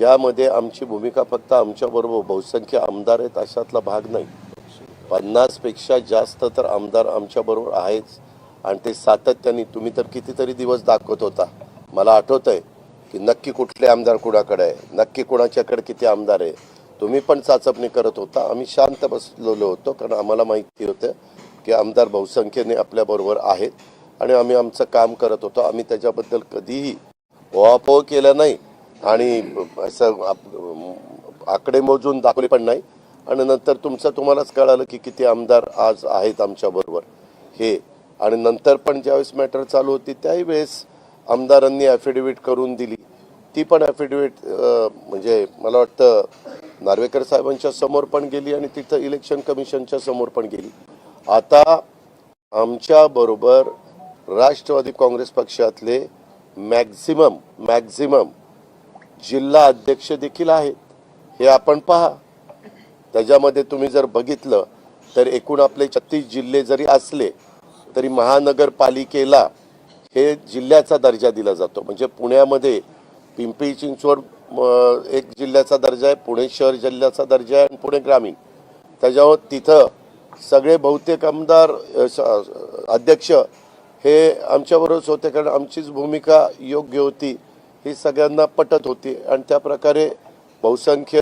यामध्ये आमची भूमिका फक्त आमच्याबरोबर बहुसंख्य आमदार आहेत अशातला भाग नाही. पन्नासपेक्षा जास्त तर आमदार आमच्याबरोबर आहेच. आणि ते सातत्याने तुम्ही तर कितीतरी दिवस दाखवत होता. मला आठवत आहे की नक्की कुठले आमदार कुणाकडे आहे? नक्की कुणाच्याकडे किती आमदार आहे? तुम्ही पण चाचपणी करत होता. आम्ही शांत बसलेलो होतो कारण आम्हाला माहिती होतं की आमदार बहुसंख्येने आपल्याबरोबर आहेत. आणि आम्ही आमचं काम करत होतो. आम्ही त्याच्याबद्दल कधीही ओहापोह केला नाही. आणि असं आप- आकडे मोजून दाखवले पण नाही. आणि नंतर तुमचं तुम्हालाच कळालं की किती आमदार आज आहेत आमच्याबरोबर हे. आणि नंतर पण ज्यावेळेस मॅटर चालू होती त्याही वेळेस आमदारांनी ॲफिडेविट करून दिली. ती पण ॲफिडेविट म्हणजे मला वाटतं नार्वेकर साहेबांच्या समोर पण गेली आणि तिथं इलेक्शन कमिशनच्या समोर पण गेली. आता आमच्याबरोबर राष्ट्रवादी काँग्रेस पक्षातले मॅक्झिमम मॅक्झिमम जिल्हा अध्यक्ष देखील आहेत. हे आपण पहा. त्याच्यामध्ये तुम्ही जर बघितलं तर एकूण आपले छत्तीस जिल्हे जरी असले तरी महानगरपालिकेला हे जिल्ह्याचा दर्जा दिला जातो. म्हणजे पुण्यामध्ये पिंपरी चिंचवड एक जिल्ह्याचा दर्जा आहे पुणे शहर जिल्ह्याचा दर्जा आहे आणि पुणे ग्रामीण. त्याच्यावर तिथं सगळे बहुतेक आमदार स- अध्यक्ष हे आमच्याबरोबरच होते कारण आमचीच भूमिका योग्य होती. ही सगळ्यांना पटत होती. आणि त्या प्रकारे बहुसंख्य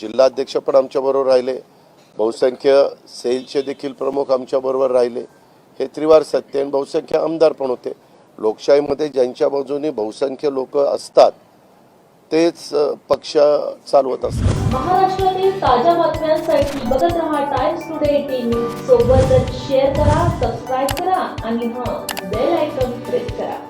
जिल्हाध्यक्ष पण आमच्याबरोबर राहिले. बहुसंख्य सेलचे देखील प्रमुख आमच्याबरोबर राहिले. हे त्रिवार सत्य आणि बहुसंख्य आमदार पण होते. लोकशाहीमध्ये ज्यांच्या बाजूने बहुसंख्य लोक असतात तेच पक्ष चालवत असतात. महाराष्ट्रातील ताज्या बातम्यांसाठी बघत रहा टाइम्स टुडे टीव्ही सोबतच शेअर करा सबस्क्राईब करा आणि हां बेल आयकॉन प्रेस करा.